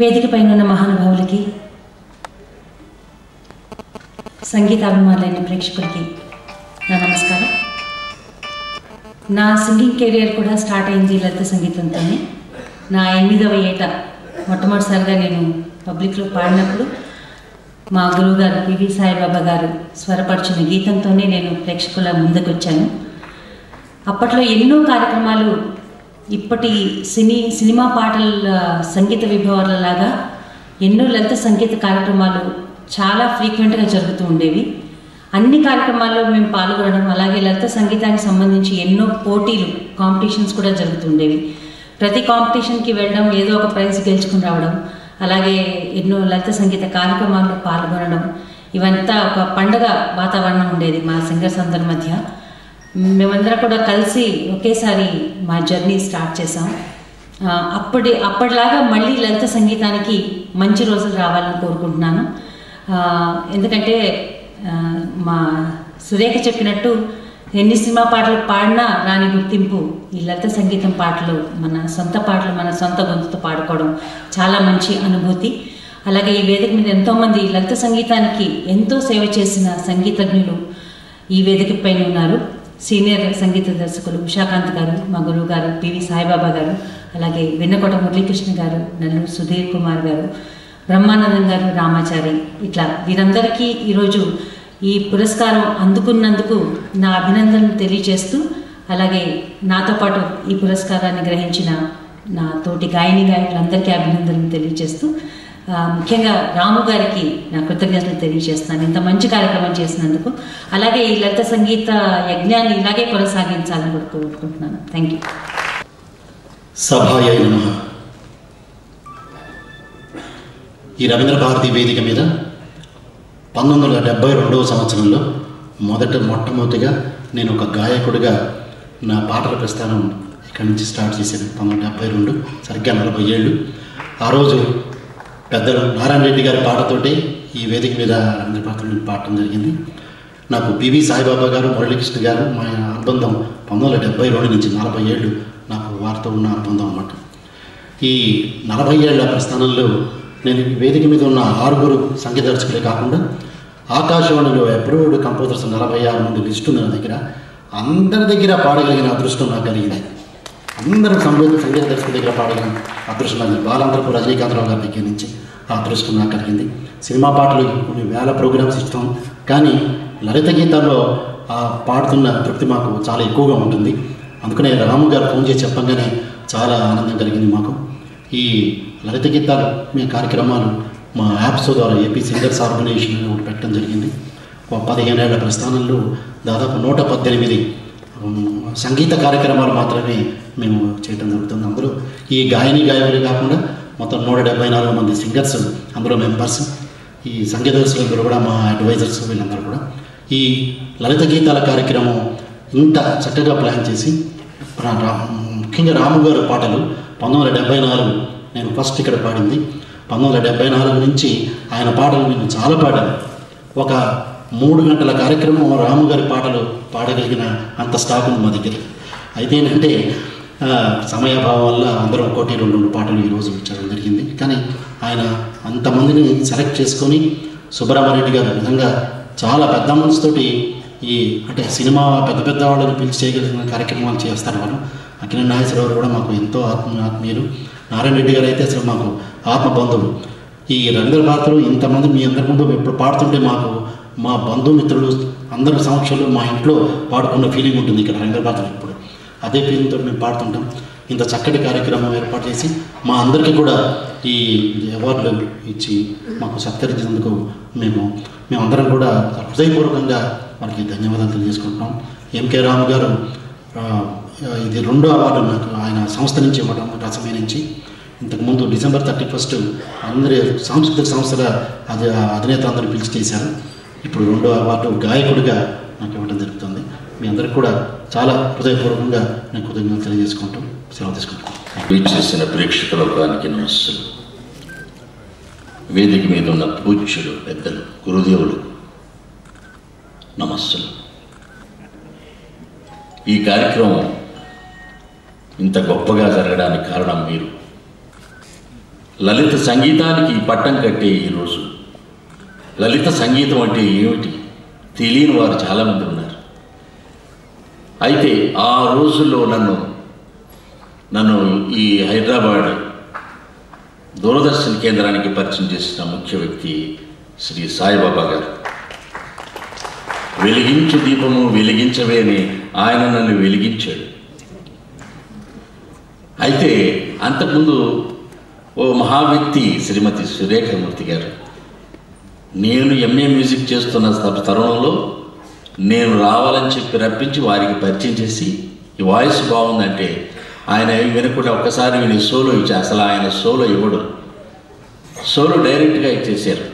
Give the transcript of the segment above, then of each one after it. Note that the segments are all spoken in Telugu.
వేదిక పైన ఉన్న మహానుభావులకి సంగీతాభిమానులైన ప్రేక్షకులకి నా నమస్కారం. నా సింగింగ్ కెరియర్ కూడా స్టార్ట్ అయింది లలిత సంగీతంతోనే. నా ఎనిమిదవ ఏట మొట్టమొదటిసారిగా నేను పబ్లిక్లో పాడినప్పుడు మా గురువుగారు పివి సాయిబాబా గారు స్వరపరిచిన గీతంతోనే నేను ప్రేక్షకుల ముందుకు వచ్చాను అప్పట్లో ఎన్నో కార్యక్రమాలు ఇప్పటి సినీ సినిమా పాటల సంగీత విభవాలలాగా ఎన్నో లలిత సంగీత కార్యక్రమాలు చాలా ఫ్రీక్వెంట్గా జరుగుతూ ఉండేవి. అన్ని కార్యక్రమాల్లో మేము పాల్గొనడం అలాగే లలిత సంగీతానికి సంబంధించి ఎన్నో పోటీలు కాంపిటీషన్స్ కూడా జరుగుతుండేవి ప్రతి కాంపిటీషన్కి వెళ్ళడం ఏదో ఒక ప్రైజ్ గెలుచుకుని రావడం అలాగే ఎన్నో లలిత సంగీత కార్యక్రమాల్లో పాల్గొనడం ఇవంతా ఒక పండగ వాతావరణం ఉండేది మా సింగర్స్ అందరి మధ్య. మేమందరం కూడా కలిసి ఒకేసారి మా జర్నీ స్టార్ట్ చేసాం అప్పటి అప్పటిలాగా మళ్ళీ లలిత సంగీతానికి మంచి రోజులు రావాలని కోరుకుంటున్నాను. ఎందుకంటే మా సురేఖ చెప్పినట్టు ఎన్ని సినిమా పాటలు పాడినా రాని గుర్తింపు ఈ లలిత సంగీతం పాటలు మన సొంత పాటలు మన సొంత గొంతుతో పాడుకోవడం చాలా మంచి అనుభూతి. అలాగే ఈ వేదిక మీద ఎంతోమంది లలిత సంగీతానికి ఎంతో సేవ చేసిన సంగీతజ్ఞులు ఈ వేదిక పైన ఉన్నారు. సీనియర్ సంగీత దర్శకులు ఉషాకాంత్ గారు మా గురువు గారు పివి సాయిబాబా గారు అలాగే వెన్నకోట మురళీకృష్ణ గారు నల్లూరు సుధీర్ కుమార్ గారు బ్రహ్మానందం గారు రామాచారి. ఇట్లా వీరందరికీ ఈరోజు ఈ పురస్కారం అందుకున్నందుకు నా అభినందనలు తెలియజేస్తూ అలాగే నాతో పాటు ఈ పురస్కారాన్ని గ్రహించిన నా తోటి గాయని గాయకులందరికీ అభినందనలు తెలియజేస్తూ ముఖ్యంగా రాము గారికి నా కృతజ్ఞతలు తెలియజేస్తున్నాను. ఇంత మంచి కార్యక్రమం చేసినందుకు. అలాగే ఈ లలిత సంగీత యజ్ఞాన్ని ఇలాగే కొనసాగించాలని కూడా కోరుకుంటున్నాను. థ్యాంక్ యూ సభాయ ఈ రవీంద్ర భారతి వేదిక మీద పంతొమ్మిది వందల డెబ్బై రెండవ సంవత్సరంలో మొదట మొట్టమొదటిగా నేను ఒక గాయకుడిగా నా పాటల ప్రస్థానం ఇక్కడి నుంచి స్టార్ట్ చేశాను. పంతొమ్మిది డెబ్బై రెండు సరిగ్గా నలభై ఏళ్ళు ఆ రోజు పెద్దలు నారాయణ రెడ్డి గారి పాటతోటి ఈ వేదిక మీద రవీంద్ర భారతిని పాడటం జరిగింది. నాకు పివి సాయిబాబా గారు మురళీకృష్ణ గారు మా అనుబంధం పంతొమ్మిది వందల డెబ్బై రెండు నుంచి నలభై ఏళ్ళు నాకు వారితో ఉన్న అనుబంధం అన్నమాట. ఈ నలభై ఏళ్ళ ప్రస్థానంలో నేను వేదిక మీద ఉన్న ఆరుగురు సంగీత దర్శకులే కాకుండా ఆకాశవాణిలో అప్రూవ్డ్ కంపోజర్స్ నలభై ఆరు మంది లిస్టు ఉన్న దగ్గర అందరి దగ్గర పాడగలిగిన అదృష్టం నాకు కలిగింది. అందరూ సంగీత సంగీత దర్శకుడి దగ్గర పాడడం అదృష్టం నాకు బాలాంతరపు రజనీకాంతరావు గారి దగ్గర నుంచి ఆ అదృష్టం నాకు కలిగింది. సినిమా పాటలు కొన్ని వేల ప్రోగ్రామ్స్ ఇస్తాం. కానీ లలిత గీతాల్లో ఆ పాడుతున్న తృప్తి మాకు చాలా ఎక్కువగా ఉంటుంది. అందుకనే రాము గారు ఫోన్ చేసి చెప్పంగానే చాలా ఆనందం కలిగింది మాకు. ఈ లలిత గీతాలు మీ కార్యక్రమాలు మా యాప్స్ ద్వారా ఏపీ సింగర్స్ ఆర్గనైజేషన్ ఒకటి పెట్టడం జరిగింది. పదిహేను పదిహేనేళ్ళ ప్రస్థానంలో దాదాపు నూట పద్దెనిమిది సంగీత కార్యక్రమాలు మాత్రమే మేము చేయడం జరుగుతుంది అందరూ. ఈ గాయని గాయకులు కాకుండా మొత్తం నూట డెబ్బై నాలుగు మంది సింగర్స్ అందులో మెంబర్స్ ఈ సంగీత దర్శకులందరూ కూడా మా అడ్వైజర్స్ వీళ్ళందరూ కూడా. ఈ లలిత గీతాల కార్యక్రమం ఇంత చక్కగా ప్లాన్ చేసి రా- రా- ముఖ్యంగా రాము గారు పాటలు పంతొమ్మిది వందల డెబ్బై నాలుగు నేను ఫస్ట్ ఇక్కడ పాడింది. పంతొమ్మిది వందల డెబ్బై నాలుగు నుంచి ఆయన పాటలు నేను చాలా పాడాను ఒక మూడు గంటల కార్యక్రమం రాము గారి పాటలు పాడగలిగిన అంత స్టాక్ ఉంది మా దగ్గర. అయితే ఏంటంటే సమయాభావం వల్ల అందరం ఒకటి రెండు రెండు పాటలు ఈరోజు ఇచ్చడం జరిగింది. కానీ ఆయన అంతమందిని సెలెక్ట్ చేసుకొని సుబ్బరామారెడ్డి గారు విధంగా చాలా పెద్ద మనసుతోటి ఈ అంటే సినిమా పెద్ద పెద్ద వాళ్ళని పిలిచి చేయగలిగిన కార్యక్రమాలు చేస్తారు వారు అఖిల నాగేశ్వరరావు కూడా మాకు ఎంతో ఆత్మ ఆత్మీయులు. నారాయణ రెడ్డి గారు అయితే అసలు మాకు ఆత్మ బంధువులు ఈ రంగుల భారతిలో ఇంతమంది మీ అందరి ముందు ఎప్పుడు పాడుతుంటే మాకు మా బంధుమిత్రులు అందరి సమక్షంలో మా ఇంట్లో పాడుకున్న ఫీలింగ్ ఉంటుంది ఇక్కడ హైదరాబాద్లో ఇప్పుడు. అదే ఫీలింగ్తో మేము పాడుతుంటాం. ఇంత చక్కటి కార్యక్రమం ఏర్పాటు చేసి మా అందరికీ కూడా ఈ అవార్డులు ఇచ్చి మాకు సత్కరించినందుకు మేము మేమందరం కూడా హృదయపూర్వకంగా వారికి ధన్యవాదాలు తెలియజేసుకుంటున్నాం. ఎంకే రాము గారు ఇది రెండో అవార్డు నాకు ఆయన సంస్థ నుంచి ఇవ్వడం రసమే నుంచి. ఇంతకుముందు డిసెంబర్ థర్టీ ఫస్ట్ అందరి సాంస్కృతిక సంస్థల అది అధినేత అందరూ పిలిచి చేశారు. ఇప్పుడు రెండో అవార్డు గాయకుడిగా నాకు ఇవ్వడం జరుగుతుంది. మీ అందరికి కూడా చాలా హృదయపూర్వకంగా నేను కృతజ్ఞతలు తెలియజేసుకుంటూ సెలవు తీసుకుంటాను వీక్షిస్తున్న ప్రేక్షకుల లోకానికి నమస్సులు వేదిక మీద ఉన్న పూజ్యులు పెద్దలు గురుదేవులు నమస్సులు. ఈ కార్యక్రమం ఇంత గొప్పగా జరగడానికి కారణం మీరు. లలిత సంగీతానికి పట్టం కట్టే ఈరోజు లలిత సంగీతం అంటే ఏమిటి? తెలియని వారు చాలామంది ఉన్నారు. అయితే ఆ రోజుల్లో నన్ను నన్ను ఈ హైదరాబాద్ దూరదర్శన్ కేంద్రానికి పరిచయం చేసిన ముఖ్య వ్యక్తి శ్రీ సాయిబాబా గారు. వెలిగించు దీపము వెలిగించవే అని ఆయన నన్ను వెలిగించాడు. అయితే అంతకుముందు ఓ మహావ్యక్తి శ్రీమతి సురేఖమూర్తి గారు నేను ఎంఏ మ్యూజిక్ చేస్తున్న తరుణంలో నేను రావాలని చెప్పి రప్పించి వారికి పరిచయం చేసి ఈ వాయిస్ బాగుందంటే ఆయన వినకుండా ఒక్కసారి విని సోలో ఇచ్చి అసలు ఆయన సోలో ఇవ్వడు. సోలో డైరెక్ట్గా ఇచ్చేసారు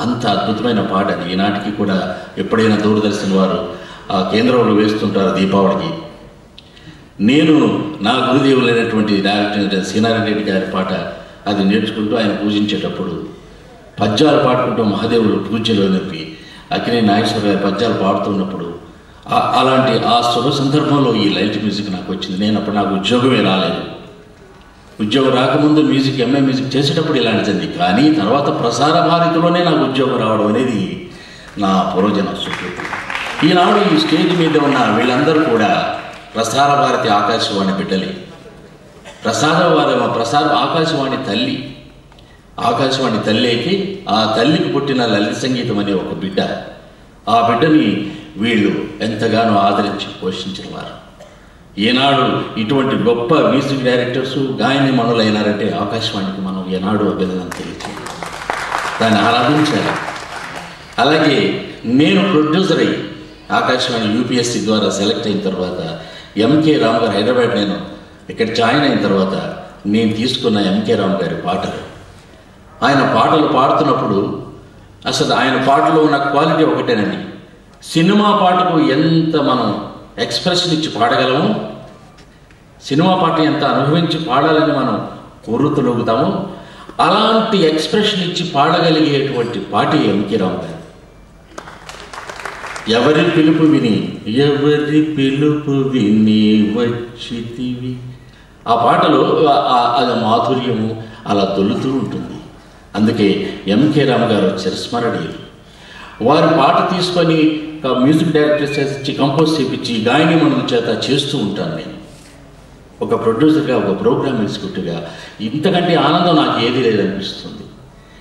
అంత అద్భుతమైన పాట అది. ఈనాటికి కూడా ఎప్పుడైనా దూరదర్శన్ వారు ఆ కేంద్రంలో వేస్తుంటారు దీపావళికి. నేను నా గురుదేవులైనటువంటి డైరెక్టర్ సీనారెడ్డి రెడ్డి గారి పాట అది నేర్చుకుంటూ ఆయన పూజించేటప్పుడు పద్యాలు పాడుకుంటూ మహాదేవుడు పూజలో నొప్పి అక్కినే నాగేశ్వర గారి పద్యాలు పాడుతున్నప్పుడు అలాంటి ఆ శుభ సందర్భంలో ఈ లైట్ మ్యూజిక్ నాకు వచ్చింది. నేను అప్పుడు నాకు ఉద్యోగమే రాలేదు. ఉద్యోగం రాకముందు మ్యూజిక్ ఎంఏ మ్యూజిక్ చేసేటప్పుడు ఇలాంటి జరిగింది. కానీ తర్వాత ప్రసార భారతిలోనే నాకు ఉద్యోగం రావడం అనేది నా పూర్వజన సుకృతి ఈనాడు ఈ స్టేజ్ మీద ఉన్న వీళ్ళందరూ కూడా ప్రసార భారతి ఆకాశవాణి బిడ్డలే. ప్రసార వారి ప్రసార ఆకాశవాణి తల్లి. ఆకాశవాణి తల్లి అయితే ఆ తల్లికి పుట్టిన లలిత సంగీతం అనే ఒక బిడ్డ. ఆ బిడ్డని వీళ్ళు ఎంతగానో ఆదరించి పోషించిన వారు ఈనాడు ఇటువంటి గొప్ప మ్యూజిక్ డైరెక్టర్స్ గాయని మనులైనారంటే ఆకాశవాణికి మనం ఏనాడు అభినందన తెలియచేయాలి దాన్ని ఆరాధించాలి. అలాగే నేను ప్రొడ్యూసర్ అయ్యి ఆకాశవాణి యూపీఎస్సీ ద్వారా సెలెక్ట్ అయిన తర్వాత ఎంకే రామ్ గారు హైదరాబాద్ నేను ఇక్కడ జాయిన్ అయిన తర్వాత నేను తీసుకున్న ఎంకే రామ్ గారి పాటలు ఆయన పాటలు పాడుతున్నప్పుడు అసలు ఆయన పాటలో ఉన్న క్వాలిటీ ఒకటేనండి. సినిమా పాటకు ఎంత మనం ఎక్స్ప్రెషన్ ఇచ్చి పాడగలము సినిమా పాట ఎంత అనుభవించి పాడాలని మనం కోరుతులుగుతాము అలాంటి ఎక్స్ప్రెషన్ ఇచ్చి పాడగలిగేటువంటి పాటి ఎంకి రావు ఎవరి పిలుపు విని ఎవరి పిలుపు విని వచ్చితివి? ఆ పాటలో అది మాధుర్యము అలా తొలుతూ ఉంటుంది. అందుకే ఎంకే రామ్ గారు చిరస్మరణీయులు వారి పాట తీసుకొని మ్యూజిక్ డైరెక్టర్ చేసి కంపోజ్ చేపించి గాయని మనం చేత చేస్తూ ఉంటాను నేను. ఒక ప్రొడ్యూసర్గా ఒక ప్రోగ్రామ్ ఎగ్జిక్యూటివ్గా ఇంతకంటే ఆనందం నాకు ఏది లేదనిపిస్తుంది.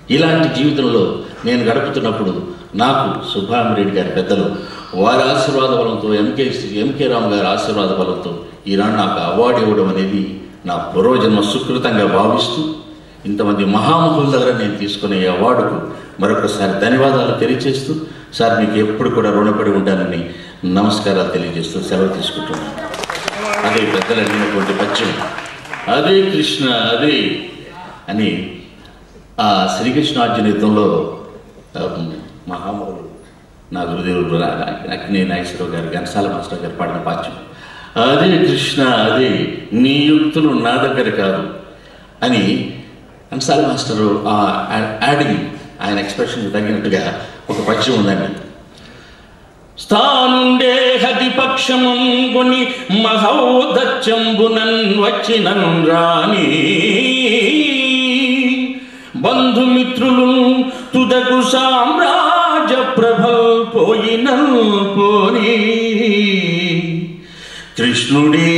ఇలాంటి జీవితంలో నేను గడుపుతున్నప్పుడు నాకు సుబ్రహ్మరెడ్డి గారి పెద్దలు వారి ఆశీర్వాద బలంతో ఎంకే ఎంకే రామ్ గారి ఆశీర్వాద బలంతో ఈనాడు నాకు అవార్డు ఇవ్వడం అనేది నా పూర్వజన్మ సుకృతంగా భావిస్తూ ఇంతమంది మహామహుల దగ్గర నేను తీసుకునే ఈ అవార్డుకు మరొకసారి ధన్యవాదాలు తెలియజేస్తూ సార్ మీకు ఎప్పుడు కూడా రుణపడి ఉంటానని నమస్కారాలు తెలియజేస్తూ సెలవు తీసుకుంటున్నాను. అదే పెద్దలు అడిగినటువంటి పద్యం అదే కృష్ణ అదే అని ఆ శ్రీకృష్ణార్జున యుద్ధంలో ఆ, నా గురుదేవుడు అగ్ని నాగేశ్వరరావు గారు ఘనసాల మాస్టర్ గారు పాడిన పాఠ్యం అదే కృష్ణ అదే నీ యుక్తులు నా దగ్గర కాదు అని ఘనసాల మాస్టరు ఆ యాడింగ్ ఆయన ఎక్స్ప్రెషన్ తగినట్టుగా ఒక పద్యం ఉందండి. స్థానుండే హతిపక్షముని పక్షముంగుని మహౌదచ్చంబునన్ వచ్చినన్ రాని బంధుమిత్రులు తుదకు సామ్రాజ్య ప్రభల్ పోయిన పోని కృష్ణుడే